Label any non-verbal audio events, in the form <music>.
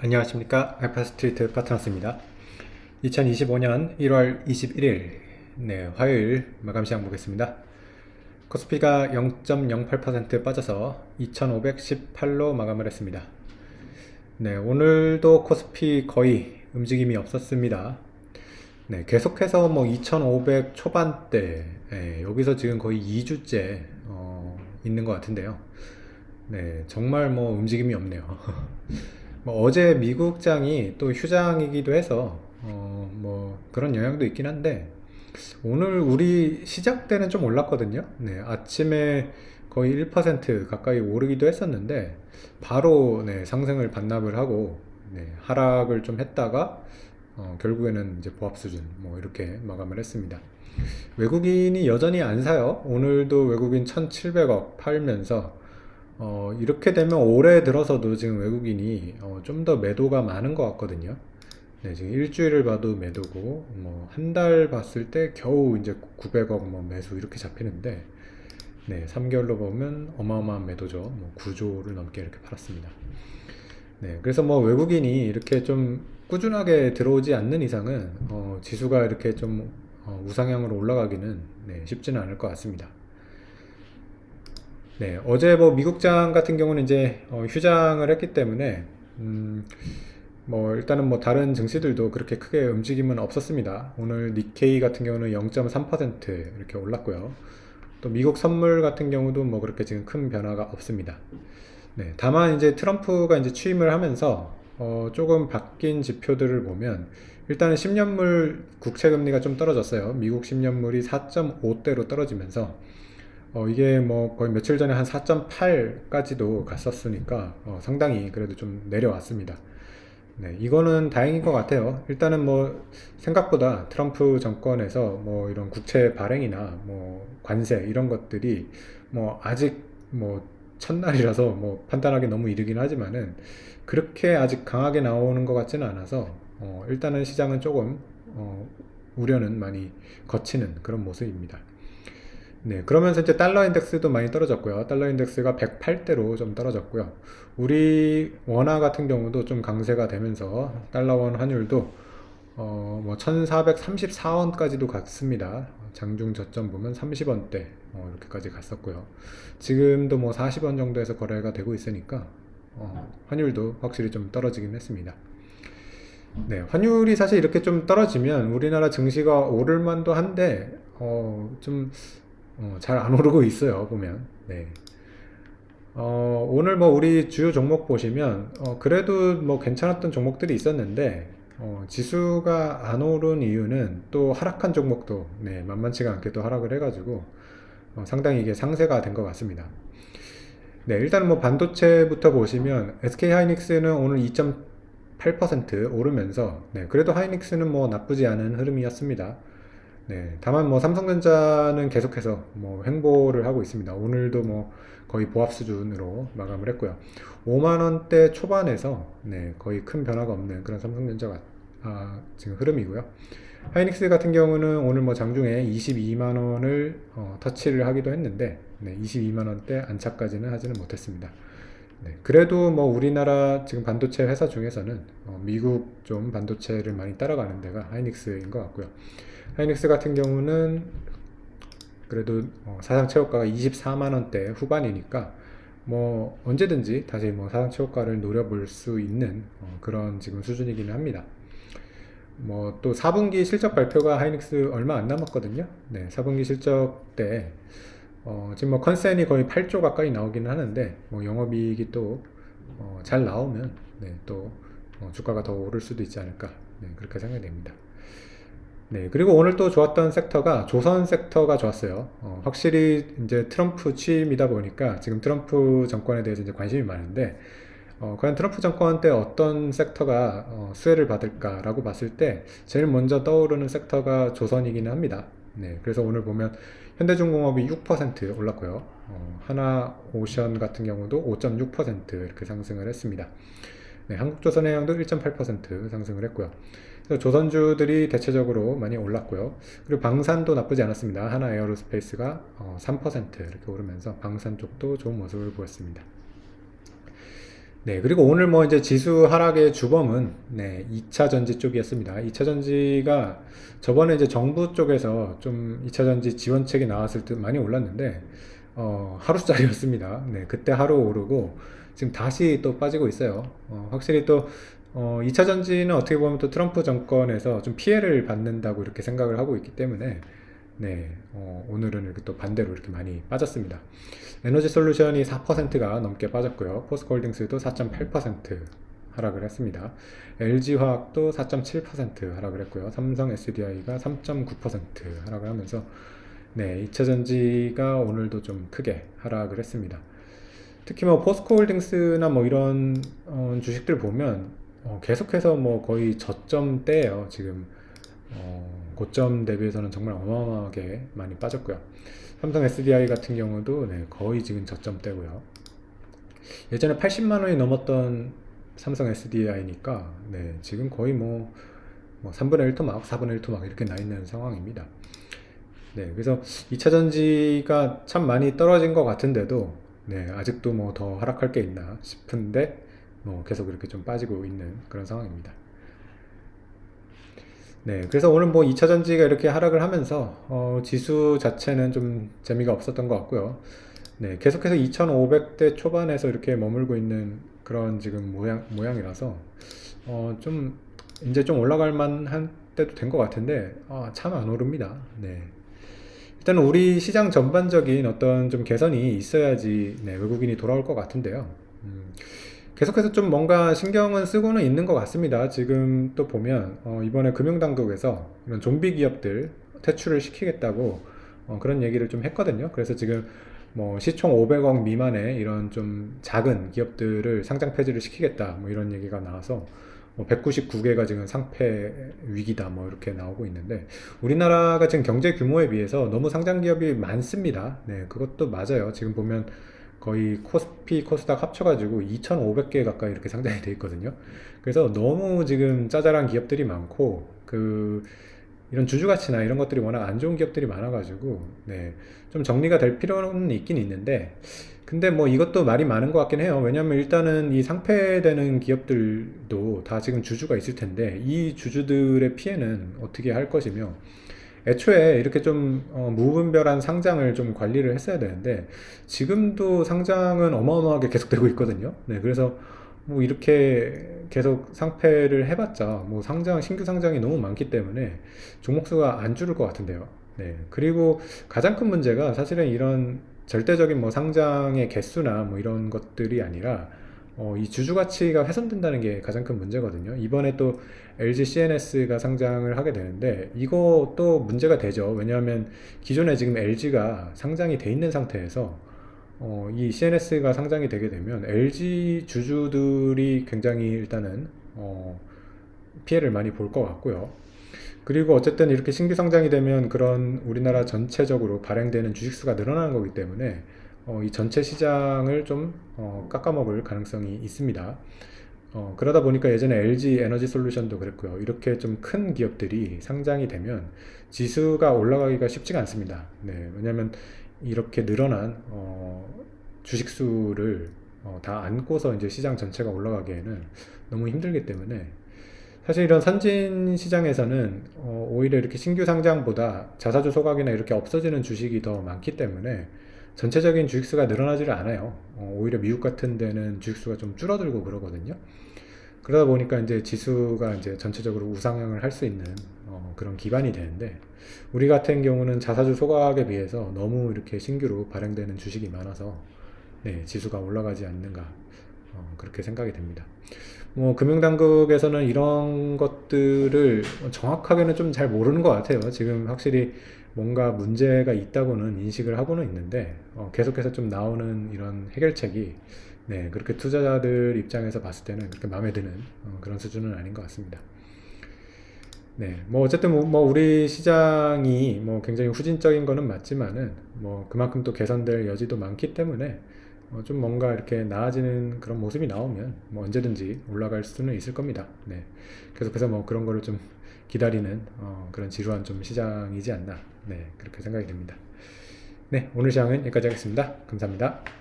안녕하십니까. 알파스트리트 파트너스입니다. 2025년 1월 21일 네, 화요일 마감 시장 보겠습니다. 코스피가 0.08% 빠져서 2518로 마감을 했습니다. 네, 오늘도 코스피 거의 움직임이 없었습니다. 네, 계속해서 뭐 2500 초반대 네, 여기서 지금 거의 2주째 어, 있는 것 같은데요. 네, 정말 뭐 움직임이 없네요 <laughs> 뭐 어제 미국장이 또 휴장이기도 해서 어, 뭐 그런 영향도 있긴 한데 오늘 우리 시작 때는 좀 올랐거든요. 네, 아침에 거의 1% 가까이 오르기도 했었는데 바로 네, 상승을 반납을 하고 네, 하락을 좀 했다가 어, 결국에는 이제 보합 수준 뭐 이렇게 마감을 했습니다. 외국인이 여전히 안 사요. 오늘도 외국인 1,700억 팔면서 어, 이렇게 되면 올해 들어서도 지금 외국인이 어, 좀 더 매도가 많은 것 같거든요. 네, 지금 일주일을 봐도 매도고, 뭐, 한 달 봤을 때 겨우 이제 900억 뭐 매수 이렇게 잡히는데, 네, 3개월로 보면 어마어마한 매도죠. 뭐 9조를 넘게 이렇게 팔았습니다. 네, 그래서 뭐 외국인이 이렇게 좀 꾸준하게 들어오지 않는 이상은, 어, 지수가 이렇게 좀 어, 우상향으로 올라가기는 네, 쉽지는 않을 것 같습니다. 네, 어제 뭐 미국장 같은 경우는 이제 어, 휴장을 했기 때문에 음, 뭐 일단은 뭐 다른 증시들도 그렇게 크게 움직임은 없었습니다. 오늘 니케이 같은 경우는 0.3% 이렇게 올랐고요. 또 미국 선물 같은 경우도 뭐 그렇게 지금 큰 변화가 없습니다. 네, 다만 이제 트럼프가 이제 취임을 하면서 어, 조금 바뀐 지표들을 보면 일단은 10년물 국채 금리가 좀 떨어졌어요. 미국 10년물이 4.5대로 떨어지면서 어, 이게 뭐 거의 며칠 전에 한 4.8까지도 갔었으니까 어, 상당히 그래도 좀 내려왔습니다. 네, 이거는 다행인 것 같아요. 일단은 뭐 생각보다 트럼프 정권에서 뭐 이런 국채 발행이나 뭐 관세 이런 것들이 뭐 아직 뭐 첫날이라서 뭐 판단하기 너무 이르긴 하지만은 그렇게 아직 강하게 나오는 것 같지는 않아서 어, 일단은 시장은 조금 어, 우려는 많이 거치는 그런 모습입니다. 네, 그러면서 이제 달러 인덱스도 많이 떨어졌고요. 달러 인덱스가 108대로 좀 떨어졌고요. 우리 원화 같은 경우도 좀 강세가 되면서 달러 원 환율도 어, 뭐 1434원까지도 갔습니다. 장중 저점 보면 30원대 어, 이렇게까지 갔었고요. 지금도 뭐 40원 정도에서 거래가 되고 있으니까 어, 환율도 확실히 좀 떨어지긴 했습니다. 네, 환율이 사실 이렇게 좀 떨어지면 우리나라 증시가 오를 만도 한데 어, 좀 어, 잘 안 오르고 있어요, 보면. 네. 어, 오늘 뭐 우리 주요 종목 보시면, 어, 그래도 뭐 괜찮았던 종목들이 있었는데, 어, 지수가 안 오른 이유는 또 하락한 종목도, 네, 만만치가 않게 또 하락을 해가지고, 어, 상당히 이게 상세가 된 것 같습니다. 네, 일단 뭐 반도체부터 보시면, SK 하이닉스는 오늘 2.8% 오르면서, 네, 그래도 하이닉스는 뭐 나쁘지 않은 흐름이었습니다. 네, 다만 뭐 삼성전자는 계속해서 뭐 횡보를 하고 있습니다. 오늘도 뭐 거의 보합 수준으로 마감을 했고요. 5만 원대 초반에서 네, 거의 큰 변화가 없는 그런 삼성전자가 아, 지금 흐름이고요. 하이닉스 같은 경우는 오늘 뭐 장중에 22만 원을 어, 터치를 하기도 했는데 네, 22만 원대 안착까지는 하지는 못했습니다. 네, 그래도 뭐 우리나라 지금 반도체 회사 중에서는 어, 미국 좀 반도체를 많이 따라가는 데가 하이닉스인 것 같고요. 하이닉스 같은 경우는 그래도 어, 사상 최고가가 24만 원대 후반이니까 뭐 언제든지 다시 뭐 사상 최고가를 노려볼 수 있는 어, 그런 지금 수준이기는 합니다. 뭐 또 4분기 실적 발표가 하이닉스 얼마 안 남았거든요. 네, 4분기 실적 때 어, 지금 뭐 컨센이 거의 8조 가까이 나오기는 하는데 뭐 영업이익이 또잘 어, 나오면 네, 또 어, 주가가 더 오를 수도 있지 않을까 네, 그렇게 생각됩니다. 네, 그리고 오늘 또 좋았던 섹터가 조선 섹터가 좋았어요. 어, 확실히 이제 트럼프 취임이다 보니까 지금 트럼프 정권에 대해서 이제 관심이 많은데, 어, 과연 트럼프 정권 때 어떤 섹터가 어, 수혜를 받을까라고 봤을 때 제일 먼저 떠오르는 섹터가 조선이기는 합니다. 네, 그래서 오늘 보면 현대중공업이 6% 올랐고요. 어, 하나오션 같은 경우도 5.6% 이렇게 상승을 했습니다. 네, 한국조선해양도 1.8% 상승을 했고요. 조선주들이 대체적으로 많이 올랐고요. 그리고 방산도 나쁘지 않았습니다. 하나 에어로스페이스가 3% 어, 이렇게 오르면서 방산 쪽도 좋은 모습을 보였습니다. 네, 그리고 오늘 뭐 이제 지수 하락의 주범은 네, 2차 전지 쪽이었습니다. 2차 전지가 저번에 이제 정부 쪽에서 좀 2차 전지 지원책이 나왔을 때 많이 올랐는데 어, 하루짜리였습니다. 네, 그때 하루 오르고 지금 다시 또 빠지고 있어요. 어, 확실히 또 어, 2차 전지는 어떻게 보면 또 트럼프 정권에서 좀 피해를 받는다고 이렇게 생각을 하고 있기 때문에 네, 어, 오늘은 이렇게 또 반대로 이렇게 많이 빠졌습니다. 에너지 솔루션이 4%가 넘게 빠졌고요. 포스코홀딩스도 4.8% 하락을 했습니다. LG화학도 4.7% 하락을 했고요. 삼성 SDI가 3.9% 하락을 하면서 네, 2차 전지가 오늘도 좀 크게 하락을 했습니다. 특히 뭐 포스코홀딩스나 뭐 이런 어, 주식들 보면 어, 계속해서 뭐 거의 저점대예요. 지금 어, 고점 대비해서는 정말 어마어마하게 많이 빠졌고요. 삼성 SDI 같은 경우도 네, 거의 지금 저점대고요. 예전에 80만 원이 넘었던 삼성 SDI니까 네, 지금 거의 뭐, 뭐 3분의 1 토막, 4분의 1 토막 이렇게 나 있는 상황입니다. 네, 그래서 2차 전지가 참 많이 떨어진 것 같은데도 네, 아직도 뭐 더 하락할 게 있나 싶은데 뭐 계속 이렇게 좀 빠지고 있는 그런 상황입니다. 네, 그래서 오늘 뭐 2차 전지가 이렇게 하락을 하면서 어, 지수 자체는 좀 재미가 없었던 것 같고요. 네, 계속해서 2,500대 초반에서 이렇게 머물고 있는 그런 지금 모양 모양이라서 어, 좀 이제 좀 올라갈 만한 때도 된 것 같은데 아, 참 안 오릅니다. 네. 일단 우리 시장 전반적인 어떤 좀 개선이 있어야지 네, 외국인이 돌아올 것 같은데요. 음, 계속해서 좀 뭔가 신경은 쓰고는 있는 것 같습니다. 지금 또 보면 어, 이번에 금융당국에서 이런 좀비 기업들 퇴출을 시키겠다고 어, 그런 얘기를 좀 했거든요. 그래서 지금 뭐 시총 500억 미만의 이런 좀 작은 기업들을 상장 폐지를 시키겠다 뭐 이런 얘기가 나와서 뭐 199개가 지금 상폐 위기다 뭐 이렇게 나오고 있는데 우리나라가 지금 경제 규모에 비해서 너무 상장 기업이 많습니다. 네, 그것도 맞아요. 지금 보면 거의 코스피, 코스닥 합쳐가지고 2,500개 가까이 이렇게 상장이 돼 있거든요. 그래서 너무 지금 짜잘한 기업들이 많고 그 이런 주주 가치나 이런 것들이 워낙 안 좋은 기업들이 많아가지고 네, 좀 정리가 될 필요는 있긴 있는데 근데 뭐 이것도 말이 많은 것 같긴 해요. 왜냐하면 일단은 이 상폐되는 기업들도 다 지금 주주가 있을 텐데 이 주주들의 피해는 어떻게 할 것이며 애초에 이렇게 좀 어, 무분별한 상장을 좀 관리를 했어야 되는데 지금도 상장은 어마어마하게 계속되고 있거든요. 네, 그래서 뭐 이렇게 계속 상패를 해봤자 뭐 상장 신규 상장이 너무 많기 때문에 종목 수가 안 줄을 것 같은데요. 네, 그리고 가장 큰 문제가 사실은 이런 절대적인 뭐 상장의 개수나 뭐 이런 것들이 아니라 어, 이 주주 가치가 훼손된다는 게 가장 큰 문제거든요. 이번에 또 LG CNS가 상장을 하게 되는데 이것도 문제가 되죠. 왜냐하면 기존에 지금 LG가 상장이 돼 있는 상태에서 어, 이 CNS가 상장이 되게 되면 LG 주주들이 굉장히 일단은 어, 피해를 많이 볼 것 같고요. 그리고 어쨌든 이렇게 신규 상장이 되면 그런 우리나라 전체적으로 발행되는 주식수가 늘어나는 거기 때문에 어, 이 전체 시장을 좀 어, 깎아먹을 가능성이 있습니다. 어, 그러다 보니까 예전에 LG 에너지 솔루션도 그랬고요. 이렇게 좀 큰 기업들이 상장이 되면 지수가 올라가기가 쉽지가 않습니다. 네, 왜냐하면 이렇게 늘어난 어, 주식 수를 어, 다 안고서 이제 시장 전체가 올라가기에는 너무 힘들기 때문에 사실 이런 선진 시장에서는 어, 오히려 이렇게 신규 상장보다 자사주 소각이나 이렇게 없어지는 주식이 더 많기 때문에 전체적인 주식수가 늘어나지를 않아요. 어, 오히려 미국 같은 데는 주식수가 좀 줄어들고 그러거든요. 그러다 보니까 이제 지수가 이제 전체적으로 우상향을 할 수 있는 어, 그런 기반이 되는데 우리 같은 경우는 자사주 소각에 비해서 너무 이렇게 신규로 발행되는 주식이 많아서 네, 지수가 올라가지 않는가 어, 그렇게 생각이 됩니다. 뭐 금융당국에서는 이런 것들을 정확하게는 좀 잘 모르는 것 같아요. 지금 확실히 뭔가 문제가 있다고는 인식을 하고는 있는데 어, 계속해서 좀 나오는 이런 해결책이 네, 그렇게 투자자들 입장에서 봤을 때는 그렇게 마음에 드는 어, 그런 수준은 아닌 것 같습니다. 네, 뭐 어쨌든 뭐, 뭐 우리 시장이 뭐 굉장히 후진적인 거는 맞지만은 뭐 그만큼 또 개선될 여지도 많기 때문에 어, 좀 뭔가 이렇게 나아지는 그런 모습이 나오면 뭐 언제든지 올라갈 수는 있을 겁니다. 네, 계속해서 뭐 그런 거를 좀 기다리는 어, 그런 지루한 좀 시장이지 않나 네 그렇게 생각이 됩니다. 네 오늘 시장은 여기까지 하겠습니다. 감사합니다.